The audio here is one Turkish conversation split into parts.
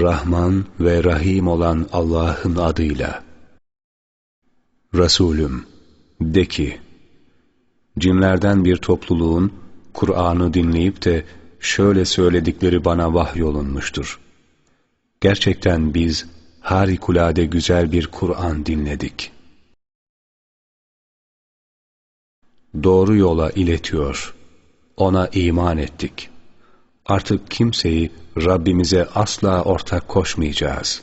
Rahman ve Rahim olan Allah'ın adıyla. Resulüm, de ki, cinlerden bir topluluğun Kur'an'ı dinleyip de şöyle söyledikleri bana vahyolunmuştur. Gerçekten biz harikulade güzel bir Kur'an dinledik. Doğru yola iletiyor. Ona iman ettik. Artık kimseyi Rabbimize asla ortak koşmayacağız.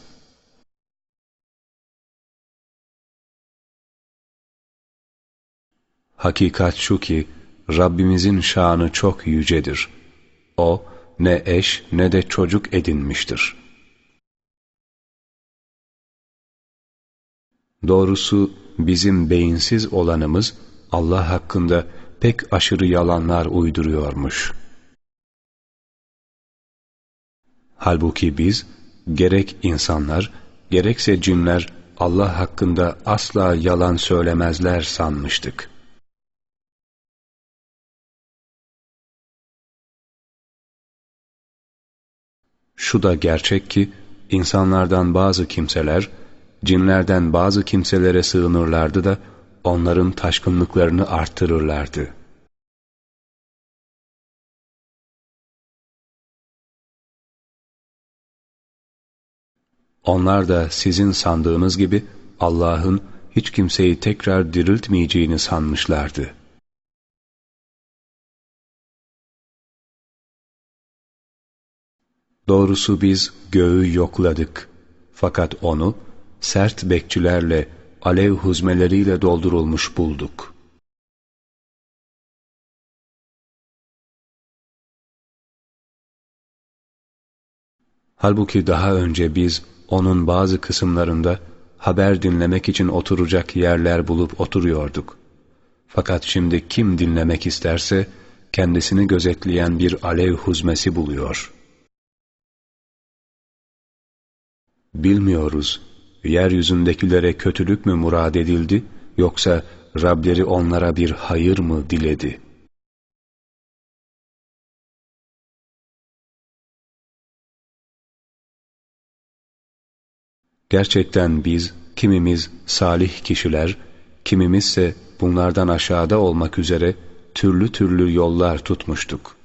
Hakikat şu ki, Rabbimizin şanı çok yücedir. O, ne eş ne de çocuk edinmiştir. Doğrusu bizim beyinsiz olanımız Allah hakkında pek aşırı yalanlar uyduruyormuş. Halbuki biz gerek insanlar gerekse cinler Allah hakkında asla yalan söylemezler sanmıştık. Şu da gerçek ki insanlardan bazı kimseler cinlerden bazı kimselere sığınırlardı da onların taşkınlıklarını arttırırlardı. Onlar da sizin sandığınız gibi Allah'ın hiç kimseyi tekrar diriltmeyeceğini sanmışlardı. Doğrusu biz göğü yokladık. Fakat onu sert bekçilerle, alev huzmeleriyle doldurulmuş bulduk. Halbuki daha önce biz onun bazı kısımlarında haber dinlemek için oturacak yerler bulup oturuyorduk. Fakat şimdi kim dinlemek isterse kendisini gözetleyen bir alev huzmesi buluyor. Bilmiyoruz, yeryüzündekilere kötülük mü murad edildi, yoksa Rableri onlara bir hayır mı diledi?'' Gerçekten biz, kimimiz salih kişiler, kimimizse bunlardan aşağıda olmak üzere türlü türlü yollar tutmuştuk.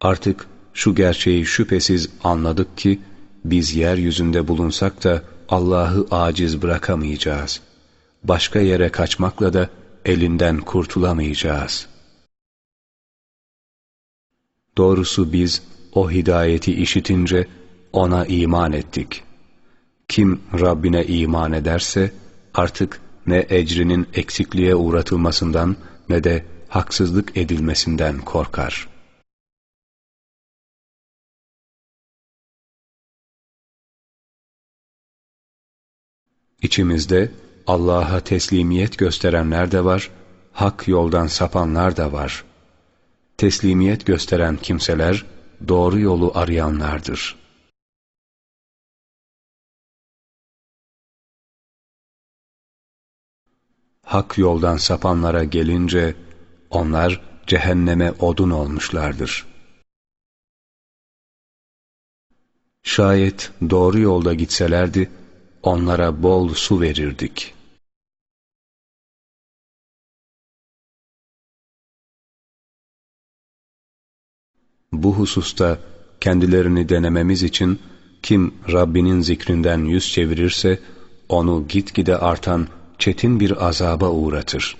Artık şu gerçeği şüphesiz anladık ki, biz yeryüzünde bulunsak da Allah'ı aciz bırakamayacağız. Başka yere kaçmakla da elinden kurtulamayacağız.'' Doğrusu biz o hidayeti işitince ona iman ettik. Kim Rabbine iman ederse artık ne ecrinin eksikliğe uğratılmasından ne de haksızlık edilmesinden korkar. İçimizde Allah'a teslimiyet gösterenler de var, hak yoldan sapanlar da var.'' Teslimiyet gösteren kimseler doğru yolu arayanlardır. Hak yoldan sapanlara gelince onlar cehenneme odun olmuşlardır. Şayet doğru yolda gitselerdi onlara bol su verirdik.'' Bu hususta kendilerini denememiz için kim Rabbinin zikrinden yüz çevirirse onu gitgide artan çetin bir azaba uğratır.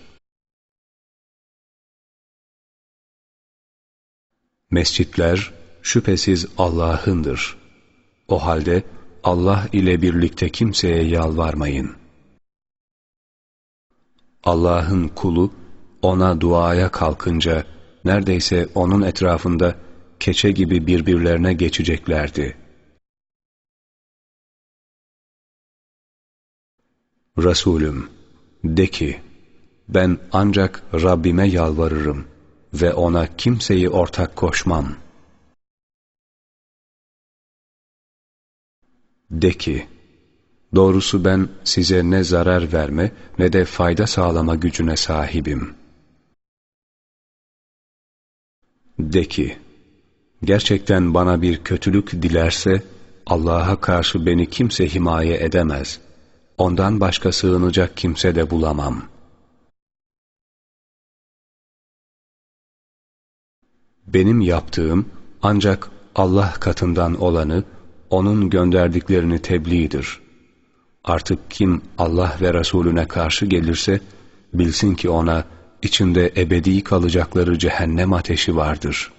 Mescitler şüphesiz Allah'ındır. O halde Allah ile birlikte kimseye yalvarmayın. Allah'ın kulu ona duaya kalkınca neredeyse onun etrafında keçe gibi birbirlerine geçeceklerdi. Resulüm, de ki, ben ancak Rabbime yalvarırım ve ona kimseyi ortak koşmam. De ki, doğrusu ben size ne zarar verme ne de fayda sağlama gücüne sahibim.'' De ki, gerçekten bana bir kötülük dilerse, Allah'a karşı beni kimse himaye edemez. Ondan başka sığınacak kimse de bulamam. Benim yaptığım ancak Allah katından olanı, O'nun gönderdiklerini tebliğdir. Artık kim Allah ve Resulüne karşı gelirse, bilsin ki ona, içinde ebedi kalacakları cehennem ateşi vardır.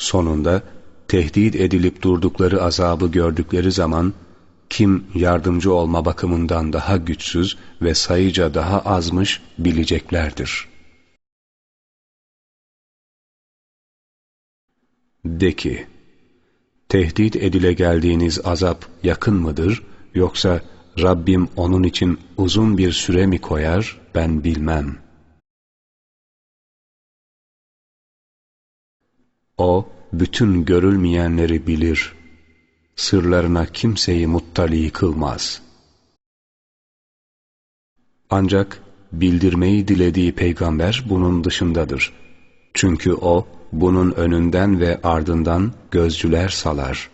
Sonunda tehdit edilip durdukları azabı gördükleri zaman kim yardımcı olma bakımından daha güçsüz ve sayıca daha azmış bileceklerdir. De ki, tehdit edile geldiğiniz azap yakın mıdır yoksa Rabbim onun için uzun bir süre mi koyar ben bilmem. O bütün görülmeyenleri bilir. Sırlarına kimseyi muttali kılmaz. Ancak bildirmeyi dilediği peygamber bunun dışındadır. Çünkü o bunun önünden ve ardından gözcüler salar.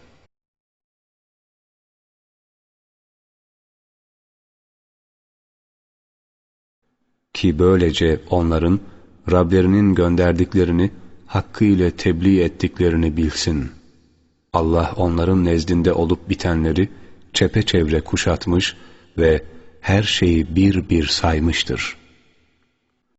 Ki böylece onların Rablerinin gönderdiklerini hakkıyla tebliğ ettiklerini bilsin. Allah onların nezdinde olup bitenleri çepeçevre kuşatmış ve her şeyi bir bir saymıştır.''